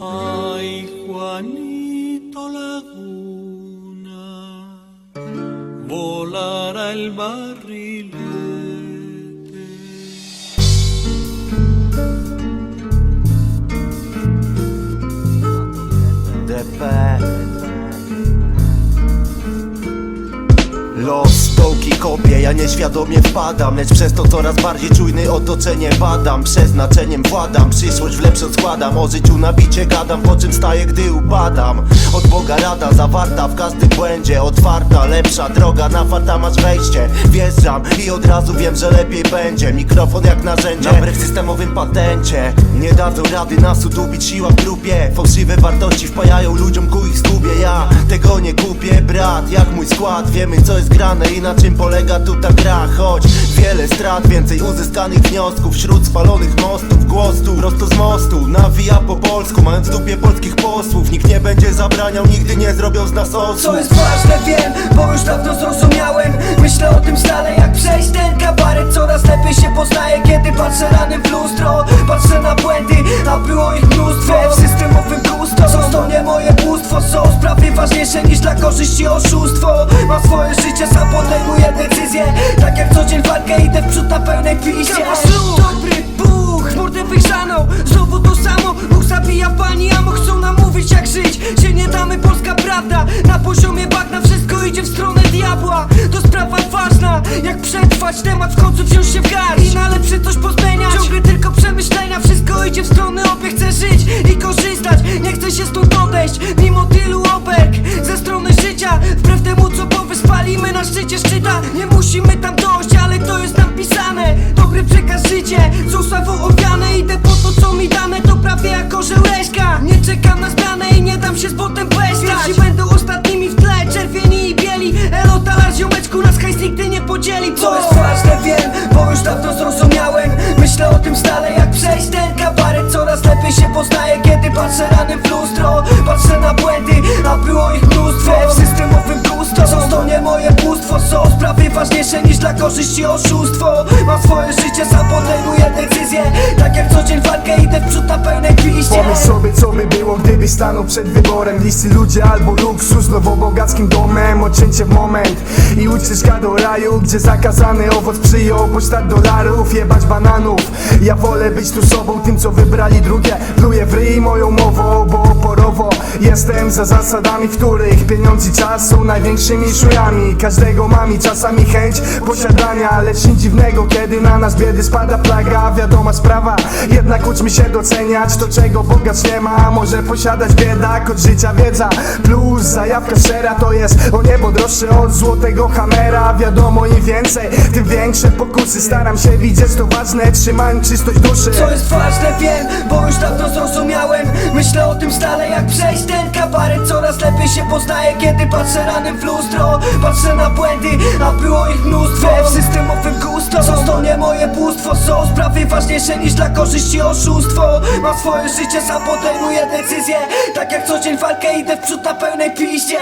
Ay, Juanito Laguna, volará el barrilete. DP Los stołki kopię, ja nieświadomie wpadam Lecz przez to coraz bardziej czujny otoczenie badam. Przeznaczeniem władam, przyszłość w lepszą składam. O życiu nabicie gadam, po czym staję gdy upadam. Od Boga rada zawarta w każdym błędzie. Otwarta, lepsza droga, na farta masz wejście. Wjeżdżam i od razu wiem, że lepiej będzie. Mikrofon jak narzędzie, wbrew systemowym patencie. Nie dadzą rady nas udubić siła w grupie. Fałszywe wartości wpajają ludziom ku ich zgubie Ja tego nie kupię, brat, jak mój skład. Wiemy co jest grane i na czym polega tu ta gra? Choć wiele strat, więcej uzyskanych wniosków Wśród spalonych mostów, głos tu prosto z mostu Nawija po polsku, mając w dupie polskich posłów. Nikt nie będzie zabraniał, nigdy nie zrobią z nas Co osób jest ważne wiem, bo już dawno zrozumiałem. Myślę o tym stale jak przejść ten kabaret. Coraz lepiej się poznaję, kiedy patrzę ranem w lustro moje bóstwo Są sprawy ważniejsze niż dla korzyści oszustwo. Mam swoje życie, sam podejmuję decyzje. Tak jak co dzień walkę, idę w przód na pełnej piście. Dobry Bóg, mordę wygrzano Znowu to samo, Bóg zabija pani Amo chcą nam mówić jak żyć. Się nie damy, polska prawda. Na poziomie bagna wszystko idzie w stronę diabła. To sprawa ważna, jak przetrwać Temat w końcu wziąć się w garść. I na lepsze coś pozmieniać. Ciągle tylko przemyślenia, wszystko idzie w stronę obie Chcę żyć nie chcę się stąd odejść Mimo tylu opek, ze strony życia Wbrew temu co powiesz, spalimy na szczycie szczyta. Nie musimy tam dojść, ale to jest nam pisane. Dobry przekaz życie, są sławą owiane Idę po to co mi dane, to prawie jak orzeł Leśka Nie czekam na zmianę i nie dam się z botem beźlać Pierwsi będą ostatnimi w tle, czerwieni i bieli. Elo talar ziomeczku, nas hajs nigdy nie podzieli. Co jest ważne wiem, bo już dawno zrozumiałem. Myślę o tym stale jak patrzę ranem w lustro Patrzę na błędy, a było ich mnóstwo. W systemowym gusto, są to nie moje bóstwo Są sprawy ważniejsze niż dla korzyści oszustwo. Mam swoje życie, sam podejmuję decyzje gdybyś stanął przed wyborem Bliscy ludzie albo luksus, nowo bogackim domem Odcięcie w moment i ucieczka do raju Gdzie zakazany owoc przyjął pocztać dolarów Jebać bananów. Ja wolę być tu sobą, tym co wybrali drugie. Pluję w ryj moją mową, bo oporowo Jestem za zasadami, w których pieniądz i czas są największymi szujami. Każdego mam i czasami chęć posiadania Lecz nic dziwnego, kiedy na nas biedy spada plaga. Wiadoma sprawa, jednak uczmy się doceniać To czego bogacz nie ma, może posiadać biedak Od życia wiedza, plus zajawka szczera To jest o niebo droższe od złotego hamera. Wiadomo im więcej, tym większe pokusy. Staram się widzieć to ważne, trzymając czystość duszy. Co jest ważne wiem, bo już dawno zrozumiałem. Myślę o tym stale jak przejść ten kabaret. Coraz lepiej się poznaję, kiedy patrzę ranem w lustro. Patrzę na błędy, a było ich mnóstwo. W systemowym gusto, są to nie moje bóstwo? Są sprawy ważniejsze niż dla korzyści oszustwo. Mam swoje życie, sam podejmuję decyzje Tak jak co dzień walkę, idę w przód na pełnej piście